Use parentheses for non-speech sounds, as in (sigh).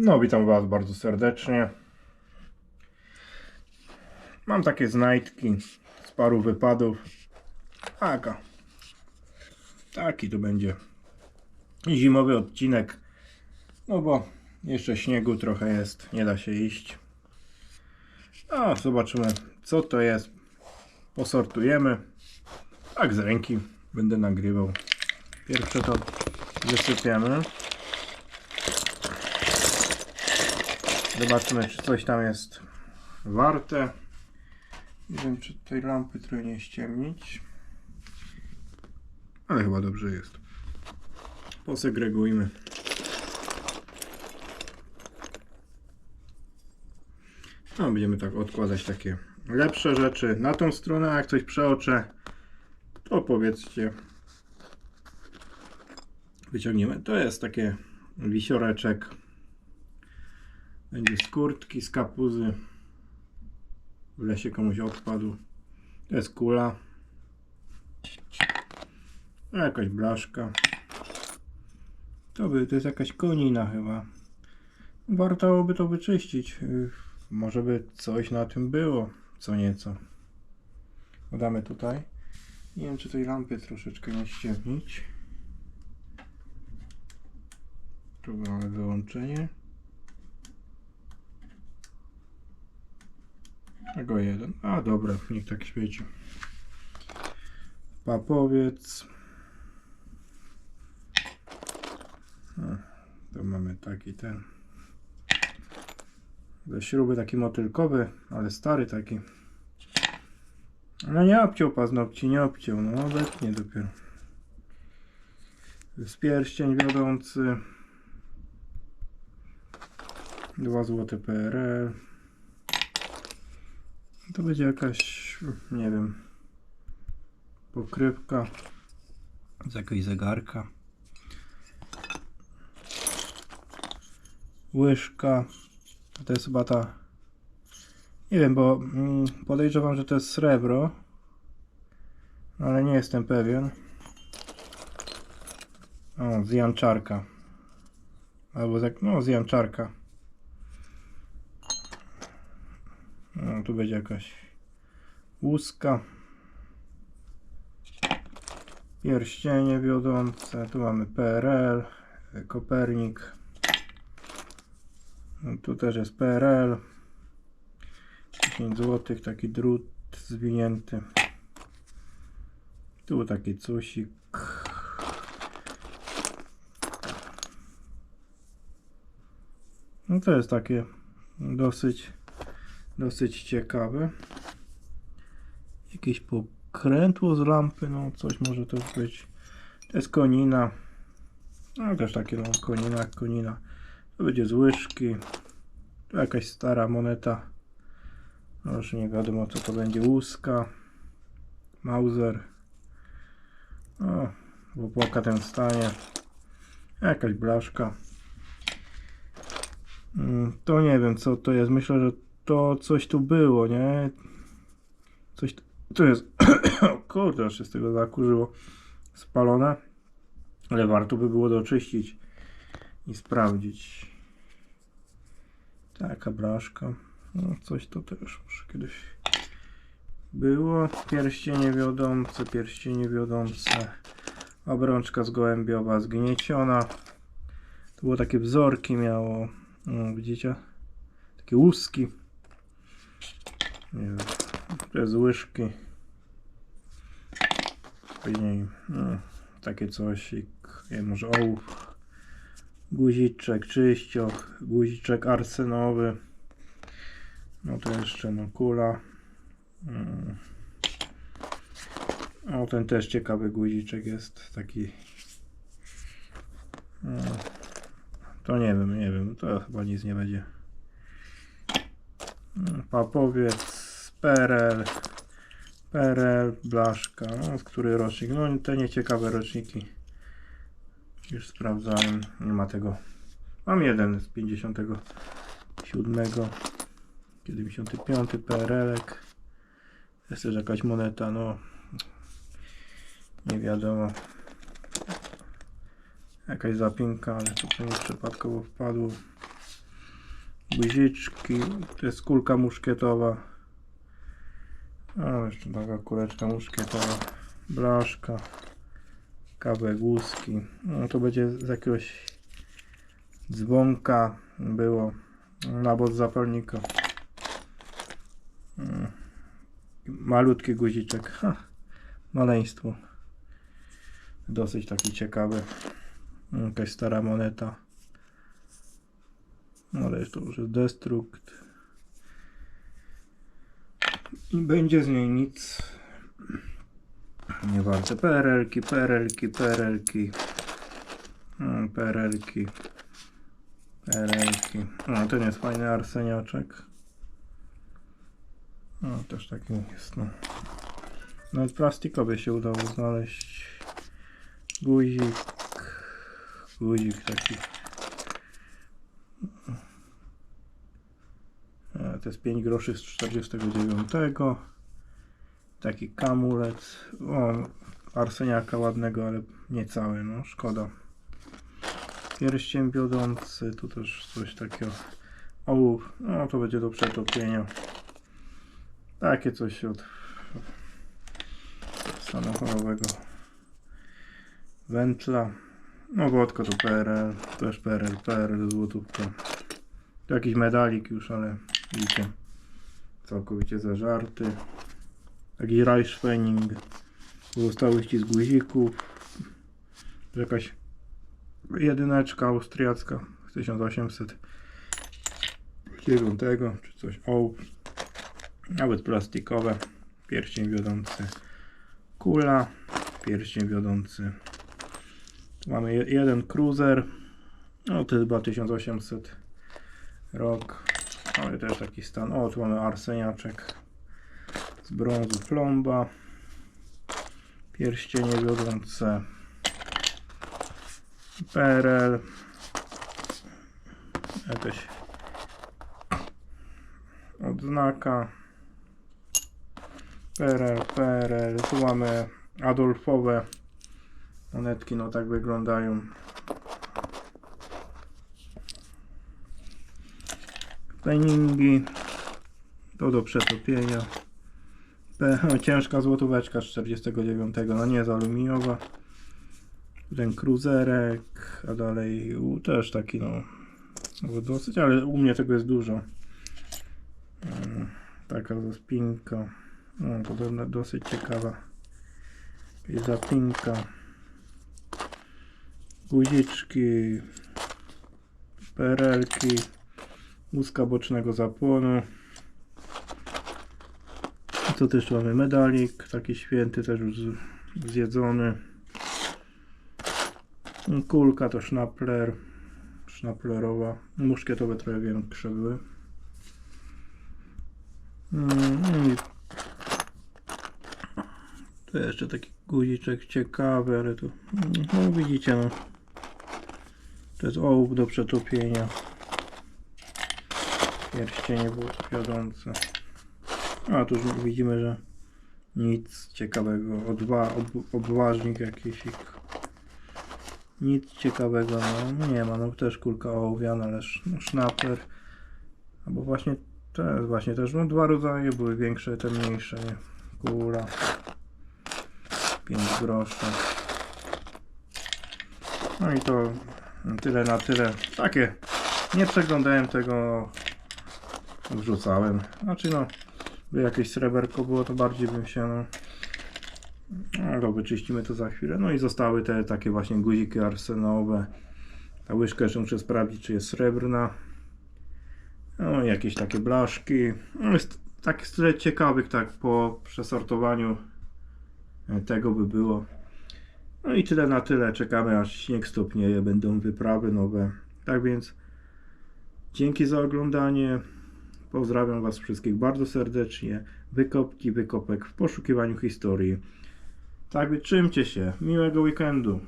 No, witam Was bardzo serdecznie. Mam takie znajdki z paru wypadów. Taka. Taki to będzie zimowy odcinek. No bo jeszcze śniegu trochę jest, nie da się iść. A zobaczymy co to jest. Posortujemy. Tak z ręki będę nagrywał. Pierwsze to wysypiemy. Zobaczymy, czy coś tam jest warte. Nie wiem, czy tej lampy trochę nie ściemnić. Ale chyba dobrze jest. Posegregujmy. No, będziemy tak odkładać takie lepsze rzeczy na tą stronę, a jak coś przeoczę, to powiedzcie. Wyciągniemy. To jest takie wisioreczek. Będzie z kurtki, z kapuzy. W lesie komuś odpadł. To jest kula. No, jakaś blaszka. To, by, to jest jakaś konina chyba. Warto by to wyczyścić. Może by coś na tym było. Co nieco. Dodamy tutaj. Nie wiem, czy tej lampy troszeczkę nie ściemnić. Tu mamy wyłączenie. Tego jeden. A dobra, niech tak świeci. Papowiec. O, tu mamy taki ten. Ze śruby taki motylkowy, ale stary taki. No nie obciął paznokci, nie obciął. No obecnie dopiero. Z pierścień wiodący. 2 złote PRL. To będzie jakaś, nie wiem, pokrywka z jakiegoś zegarka. Łyżka. To jest chyba ta. Nie wiem, bo mm, podejrzewam, że to jest srebro. Ale nie jestem pewien. O, z janczarka. Albo z, no, z janczarka. No, tu będzie jakaś łuska. Pierścienie wiodące. Tu mamy PRL, Kopernik. No, tu też jest PRL. 10 zł, taki drut zwinięty. Tu taki cusik. No to jest takie dosyć dosyć ciekawe. Jakieś pokrętło z lampy, no coś może to być. To jest konina. No też takie no, konina, konina. To będzie z łyżki. Tu jakaś stara moneta. No już nie wiadomo co to będzie. Łuska. Mauser. O, w opłakatem stanie. Jakaś blaszka. Mm, To nie wiem co to jest. Myślę, że to coś tu było, nie? Coś tu, tu jest. (coughs) kurde, aż się z tego zakurzyło. Spalone. Ale warto by było doczyścić i sprawdzić. Taka blaszka. No, coś to też już kiedyś było. Pierścienie wiodące, pierścienie wiodące. Obrączka zgołębiowa zgnieciona. To było takie wzorki miało. No, widzicie? Takie łuski. Jest łyżki. Później no, takie coś. i k- Nie wiem, może ołów. Guziczek, czyścioch, guziczek arsenowy. No to jeszcze no kula. Mm. O, ten też ciekawy guziczek jest. Taki. No, to nie wiem, nie wiem. To chyba nic nie będzie. Mm, Papowiec, PRL, PRL, Blaszka, no, który rocznik? No te nieciekawe roczniki. Już sprawdzałem, nie ma tego. Mam jeden z 57, 75 PRL-ek. Jest też jakaś moneta, no nie wiadomo. Jakaś zapinka, ale to pewnie przypadkowo wpadło. guziczki, to jest kulka muszkietowa. O, jeszcze taka kuleczka muszkietowa, blaszka, kawę głuski. No to będzie z jakiegoś dzwonka było, nabór zapalnika. Mm. Malutki guziczek, ha, maleństwo. Dosyć taki ciekawy. Jakaś stara moneta. Ale to już jest destrukt. I będzie z niej nic. Nie warte. Perelki, perelki, perelki. Mm, Perelki. Perelki. No ten jest fajny arseniaczek. No też taki jest no. Nawet plastikowy się udało znaleźć. Guzik. Guzik taki. E, To jest 5 groszy z 49. Taki kamulec. O, arseniaka ładnego, ale nie cały, no szkoda. Pierścień wiodący, tu też coś takiego. Ołów, no to będzie do przetopienia. Takie coś od samochodowego wętla. No wodko to PRL, też PRL, PRL złotówka. To jakiś medalik już, ale widzicie, całkowicie zażarty. Taki Reichspenning, pozostałości z guzików. Jakaś jedyneczka austriacka z 1809 czy coś. O, nawet plastikowe. Pierścień wiodący. Kula, pierścień wiodący. Tu mamy je- jeden cruiser. No to chyba 1800 rok. Ale też taki stan. O, tu mamy arseniaczek z brązu plomba. Pierścienie wiodące. PRL. Jakaś odznaka. PRL, PRL. Tu mamy Adolfowe monetki, no tak wyglądają. Treningi. To do przetopienia. (laughs) Ciężka złotóweczka z 49, no nie jest aluminiowa. Ten kruzerek, a dalej u, też taki no, dosyć, ale u mnie tego jest dużo. Mm, Taka zaspinka. No, do- dosyć ciekawa. Jakaś zapinka. Guziczki. Perelki. Łuska bocznego zapłonu. Tu też mamy medalik, taki święty, też już zjedzony. Kulka to sznapler, sznaplerowa. Muszkietowe trochę większe były. Mm, i tu jeszcze taki guziczek ciekawy, ale tu, no widzicie no. To jest ołów do przetopienia. Pierścienie było wiodące. A tu widzimy, że nic ciekawego. Odwa, ob, obważnik jakiś. Nic ciekawego no, nie ma. No też kulka ołowiana, ale sz, no, sznapler. Albo właśnie te, właśnie też no, dwa rodzaje były większe, te mniejsze. Nie? Kula. 5 groszy. No i to tyle na tyle. Takie. Nie przeglądałem tego. Wrzucałem. Znaczy no. By jakieś sreberko było, to bardziej bym się no. No wyczyścimy to za chwilę. No i zostały te takie właśnie guziki arsenowe. Ta łyżka jeszcze muszę sprawdzić, czy jest srebrna. No jakieś takie blaszki. No jest tak tyle ciekawych, tak po przesortowaniu e, tego by było. No i tyle na tyle. Czekamy aż śnieg stopnieje, będą wyprawy nowe. Tak więc dzięki za oglądanie. Pozdrawiam Was wszystkich bardzo serdecznie. Wykopki, wykopek w poszukiwaniu historii. Tak więc trzymcie się. Miłego weekendu.